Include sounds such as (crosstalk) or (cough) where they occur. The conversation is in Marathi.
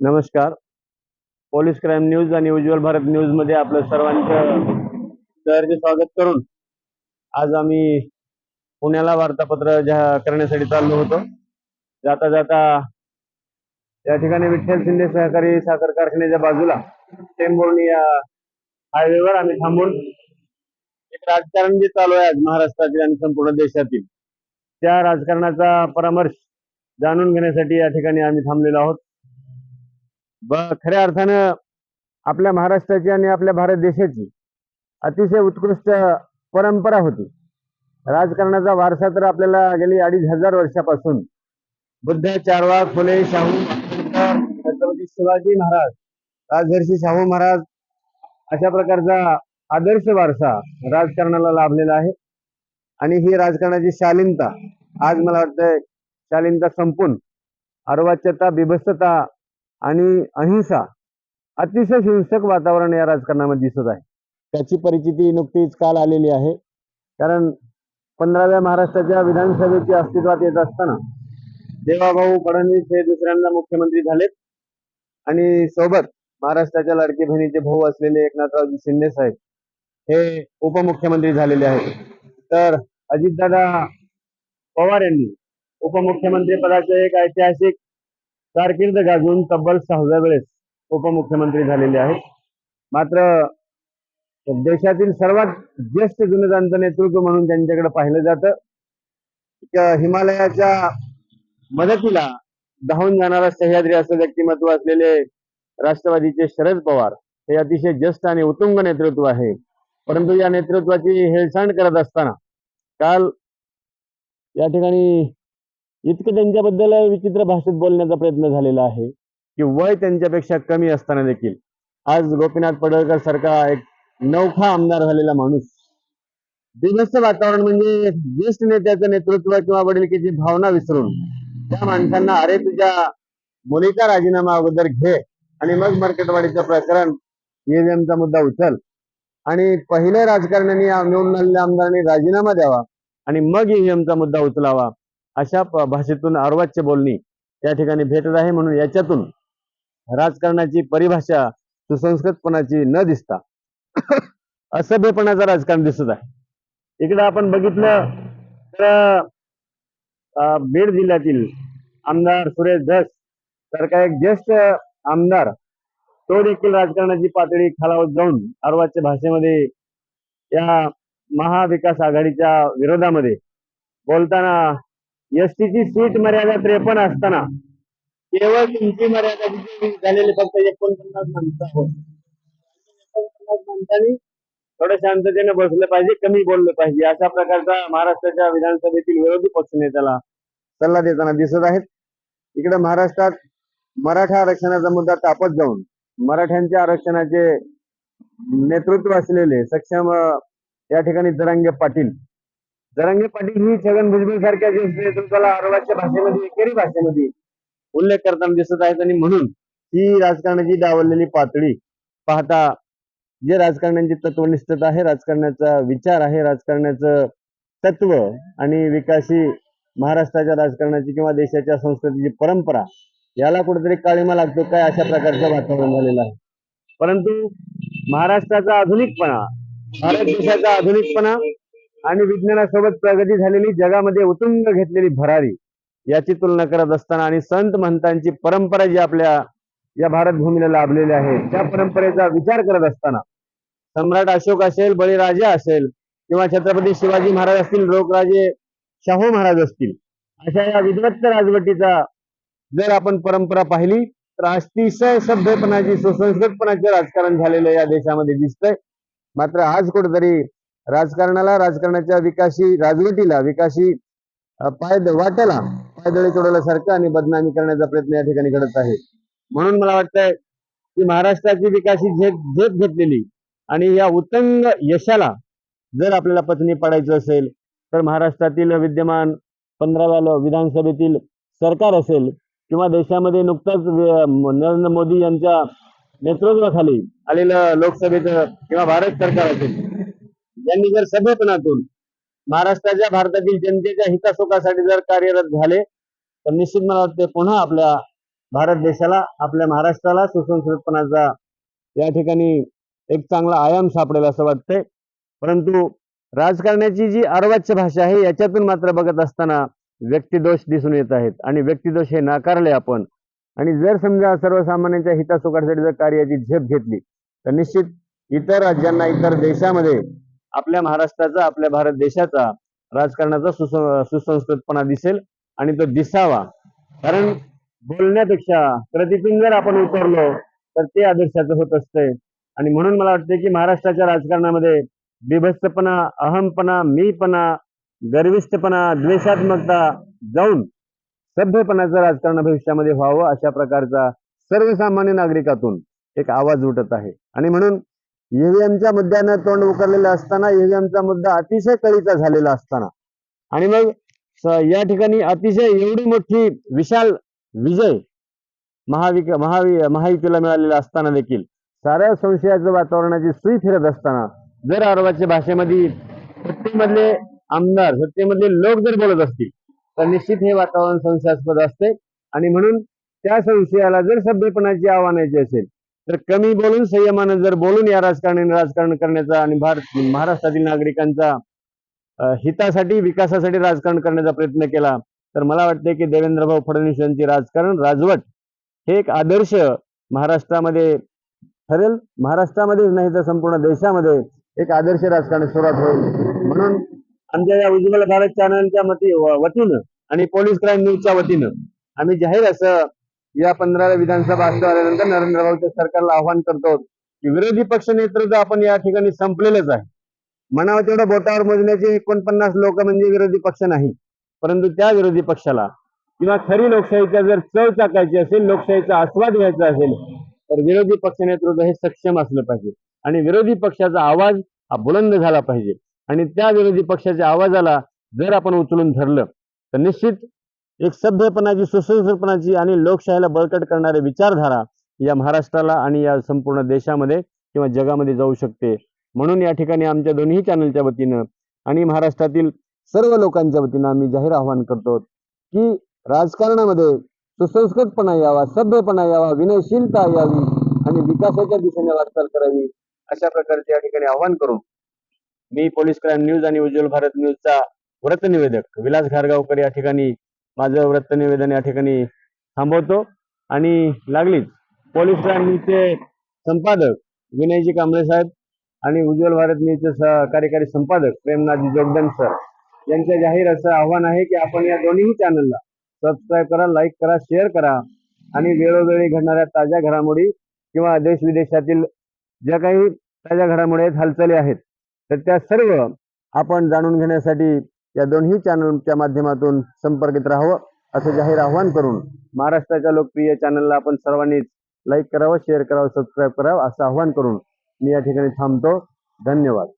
नमस्कार. पोलीस क्राईम न्यूज आणि उज्ज्वल भारत न्यूजमध्ये आपलं सर्वांचं सहर्ष स्वागत करून आज आम्ही पुण्याला वार्तापत्र करण्यासाठी चाललो होतो. जाता जाता या ठिकाणी विठ्ठल शिंदे सहकारी साखर कारखान्याच्या बाजूला टेंबोर्णी या हायवेवर आम्ही थांबून एक राजकारण जे चालू आहे आज महाराष्ट्रातील आणि संपूर्ण देशातील त्या राजकारणाचा परामर्श जाणून घेण्यासाठी या ठिकाणी आम्ही थांबलेलो आहोत. ब- खऱ्या अर्थानं आपल्या महाराष्ट्राची आणि आपल्या भारत देशाची अतिशय उत्कृष्ट परंपरा होती. राजकारणाचा वारसा तर आपल्याला गेली अडीच हजार वर्षापासून. बुद्ध चारवा फुले शाहू छत्रपती शिवाजी महाराज राजर्षी शाहू महाराज अशा प्रकारचा आदर्श वारसा राजकारणाला लाभलेला आहे. आणि ही राजकारणाची शालीनता आज मला वाटतंय शालीनता संपून अर्वाच्यता बिभत्सता आणि अहिंसा अतिशय हिंसक वातावरण या राजकारणामध्ये दिसत आहे. त्याची परिचिती नुकतीच काल आलेली आहे. कारण पंधराव्या महाराष्ट्राच्या विधानसभेची अस्तित्वात येत असताना देवाभाऊ फडणवीस हे दुसऱ्यांदा मुख्यमंत्री झालेत. आणि सोबत महाराष्ट्राच्या लाडकी बहिणीचे भाऊ असलेले एकनाथरावजी शिंदे साहेब हे उपमुख्यमंत्री झालेले आहेत. तर अजितदादा पवार यांनी उपमुख्यमंत्री पदाचे एक ऐतिहासिक कारकीर्द गाजवून तब्बल सहाव्या वेळेस उपमुख्यमंत्री झालेले आहेत. मात्र देशातील सर्वात ज्येष्ठ जनतांचं नेतृत्व म्हणून त्यांच्याकडे पाहिलं जातं. हिमालयाच्या मदतीला धावून जाणारा सह्याद्री असं व्यक्तिमत्व असलेले राष्ट्रवादीचे शरद पवार हे अतिशय ज्येष्ठ आणि उत्तुंग नेतृत्व आहे. परंतु या नेतृत्वाची हेळसांड करत असताना काल या ठिकाणी इतकं त्यांच्याबद्दल विचित्र भाषेत बोलण्याचा प्रयत्न झालेला आहे की वय त्यांच्यापेक्षा कमी असताना देखील. आज गोपीनाथ पडळकर सारखा एक नौखा आमदार झालेला माणूस. बिभत्स वातावरण म्हणजे ज्येष्ठ नेत्याचं नेतृत्व किंवा वडिलकीची भावना विसरून त्या माणसांना अरे तुझ्या मुलीचा राजीनामा अगोदर घे आणि मग मार्केटवाडीचं प्रकरण ईव्हीएमचा मुद्दा उचल. आणि पहिले राजकारण्यांनी निवडून आलेल्या आमदारांनी राजीनामा द्यावा आणि मग ईव्हीएमचा मुद्दा उचलावा. अशा भाषेतून अर्वाच्य बोलणी त्या ठिकाणी भेटत आहे. म्हणून याच्यातून राजकारणाची परिभाषा सुसंस्कृतपणाची न दिसता (coughs) असभ्यपणाचं राजकारण दिसत आहे. इकडे आपण बघितलं तर बीड जिल्ह्यातील आमदार सुरेश धस सारखा एक ज्येष्ठ आमदार तो देखील राजकारणाची पातळी खालावत जाऊन अर्वाच्य भाषेमध्ये या महाविकास आघाडीच्या विरोधामध्ये बोलताना एसटीची सीट मर्यादा त्रेपन्न असताना केवळ तुमची मर्यादा किती झालेली फक्त एकोणपन्नास माणसं एकोणपन्नास माणसांनी थोडं शांततेने बसलं पाहिजे कमी बोललं पाहिजे. अशा प्रकारचा महाराष्ट्राच्या विधानसभेतील विरोधी पक्षनेत्याला सल्ला देताना दिसत आहेत. इकडे महाराष्ट्रात मराठा आरक्षणाचा मुद्दा तापत जाऊन मराठ्यांच्या आरक्षणाचे नेतृत्व असलेले सक्षम या ठिकाणी जरांगे पाटील जरांगे पाटील ही छगन भुजबळ सारख्या ज्येष्ठ नेतृत्वाला भाषेमध्ये एकेरी भाषेमध्ये उल्लेख करताना दिसत आहेत आणि म्हणून ही राजकारणाची डावललेली पातळी पाहता जे राजकारण्यांची तत्वनिष्ठता आहे राजकारणाचा विचार आहे राजकारण्याचं तत्व आणि विकासी महाराष्ट्राच्या राजकारणाची किंवा देशाच्या संस्कृतीची परंपरा याला कुठेतरी काळीमा लागतो काय अशा प्रकारचं वातावरण झालेलं आहे. परंतु महाराष्ट्राचा आधुनिकपणा भारत देशाचा आधुनिकपणा आणि विज्ञानासोबत प्रगती झालेली जगामध्ये उतुंग घेतलेली भरारी याची तुलना करत असताना आणि संत महंतांची परंपरा जी आपल्या या भारत भूमीला लाभलेली आहे त्या परंपरेचा विचार करत असताना सम्राट अशोक असेल बळीराजा असेल किंवा छत्रपती शिवाजी महाराज असतील लोकराजे शाहू महाराज असतील अशा या विद्वत्त राजवटीचा जर आपण परंपरा पाहिली तर अतिशय सभ्यपणाची सुसंस्कृतपणाचे राजकारण झालेलं या देशामध्ये दिसतंय. मात्र आज कुठेतरी राजकारणाला राजकारणाच्या विकासी राजवटीला विकासी पायद वाट्याला पायदळी तोडवल्यासारखं आणि बदनामी करण्याचा प्रयत्न या ठिकाणी घडत आहे. म्हणून मला वाटतंय की महाराष्ट्राची विकासी झेप झेप घेतलेली आणि या उत्तंग यशाला जर आपल्याला पत्नी पाडायचं असेल तर महाराष्ट्रातील विद्यमान पंधराव्या विधानसभेतील सरकार असेल किंवा देशामध्ये नुकतंच नरेंद्र मोदी यांच्या नेतृत्वाखाली आलेलं लोकसभेचं किंवा भारत सरकार असेल यांनी जर सभेपणातून महाराष्ट्राच्या भारतातील जनतेच्या हितासुखासाठी जर कार्यरत झाले तर निश्चित मला वाटते पुन्हा आपल्या भारत देशाला आपल्या महाराष्ट्राला सुसंस्कृतपणाचा या ठिकाणी एक चांगला आयाम सापडेल असं वाटतंय. परंतु राजकारणाची जी अर्वाच्य भाषा आहे याच्यातून मात्र बघत असताना व्यक्तिदोष दिसून येत आहेत. आणि व्यक्तिदोष हे नाकारले आपण. आणि जर समजा सर्वसामान्यांच्या हितासुखासाठी जर कार्याची झेप घेतली तर निश्चित इतर राज्यांना इतर देशामध्ये आपल्या महाराष्ट्राचा आपल्या भारत देशाचा राजकारणाचा सुसंस्कृतपणा दिसेल आणि तो दिसावा. कारण बोलण्यापेक्षा प्रतितून जर आपण उतरलो तर ते आदर्शाचं होत असतंय. आणि म्हणून मला वाटतं की महाराष्ट्राच्या राजकारणामध्ये बिभत्सपणा अहमपणा मीपणा गर्विष्ठपणा द्वेषात्मकता जाऊन सभ्यपणाचं राजकारण भविष्यामध्ये व्हावं अशा प्रकारचा सर्वसामान्य नागरिकातून एक आवाज उठत आहे. आणि म्हणून ईव्हीएमच्या मुद्द्यानं तोंड उकरलेलं असताना ईव्हीएमचा मुद्दा अतिशय कळीचा झालेला असताना. आणि मग या ठिकाणी अतिशय एवढी मोठी विशाल विजय महाविक महावि महायुतीला मिळालेला असताना देखील साऱ्या संशयाचं वातावरणाची सुई फिरत असताना जर अरबाच्या भाषेमध्ये सत्तेमधले आमदार सत्तेमधले लोक जर बोलत असतील तर निश्चित हे वातावरण संशयास्पद असते. आणि म्हणून त्या संशयाला जर सभ्यपणाची आव्हानाची असेल तर कमी बोलून संयमानं जर बोलून या राजकारणी राजकारण करण्याचा आणि भारत महाराष्ट्रातील नागरिकांचा हितासाठी विकासासाठी राजकारण करण्याचा प्रयत्न केला तर मला वाटते की देवेंद्रभाऊ फडणवीस यांचे राजकारण राजवट हे एक आदर्श महाराष्ट्रामध्ये ठरेल. महाराष्ट्रामध्येच नाही तर संपूर्ण देशामध्ये एक आदर्श राजकारण सुरुवात होईल. म्हणून आमच्या या उज्ज्वल भारत चॅनलच्या मती वतीनं आणि पोलीस क्राईम न्यूजच्या वतीनं आम्ही जाहीर असं या पंधराव्या विधानसभा असं आल्यानंतर नरेंद्र भाऊच्या सरकारला आव्हान करतो की विरोधी पक्ष नेतृत्व आपण या ठिकाणी संपलेलंच आहे. म्हणावं तेवढं बोटावर मोजण्याचे एकोणपन्नास लोक म्हणजे विरोधी पक्ष नाही परंतु त्या विरोधी पक्षाला किंवा खरी लोकशाहीचा जर चव चाकायची असेल लोकशाहीचा आस्वाद घ्यायचा असेल तर विरोधी पक्ष नेतृत्व हे सक्षम असलं पाहिजे. आणि विरोधी पक्षाचा आवाज हा बुलंद झाला पाहिजे. आणि त्या विरोधी पक्षाच्या आवाजाला जर आपण उचलून धरलं तर निश्चित एक सभ्यपणाची सुसंस्कृतपणाची आणि लोकशाहीला बळकट करणारी विचारधारा या महाराष्ट्राला आणि या संपूर्ण देशामध्ये किंवा जगामध्ये जाऊ शकते. म्हणून या ठिकाणी आमच्या दोन्ही चॅनलच्या वतीनं आणि महाराष्ट्रातील सर्व लोकांच्या वतीनं आम्ही जाहीर आवाहन करतो की राजकारणामध्ये सुसंस्कृतपणा यावा सभ्यपणा यावा विनयशीलता यावी आणि विकासाच्या दिशेने वाटचाल करावी अशा प्रकारचे या ठिकाणी आवाहन करून मी पोलीस क्राईम न्यूज आणि उज्ज्वल भारत न्यूजचा व्रतनिवेदक विलास घारगावकर या ठिकाणी माझं वृत्तनिवेदन या ठिकाणी थांबवतो. आणि लागलीच पोलीस न्यूजचे संपादक विनयजी कांबळे साहेब आणि उज्ज्वल भारत न्यूजचे स- कार्यकारी संपादक प्रेमनाथजी जोगदन सर यांचं जाहीर असं आव्हान आहे की आपण या दोन्ही चॅनलला सबस्क्राईब करा लाईक करा शेअर करा आणि वेळोवेळी घडणाऱ्या ताज्या घडामोडी किंवा देश विदेशातील ज्या काही ताज्या घडामोडी आहेत हालचाली आहेत तर त्या सर्व आपण जाणून घेण्यासाठी या दोन्ही चॅनलच्या माध्यमातून संपर्कित राहावं असं जाहीर आव्हान करून महाराष्ट्राच्या लोकप्रिय चॅनलला आपण सर्वांनीच लाईक करावं शेअर करावं सबस्क्राईब करावं असं आव्हान करून मी या ठिकाणी थांबतो. धन्यवाद.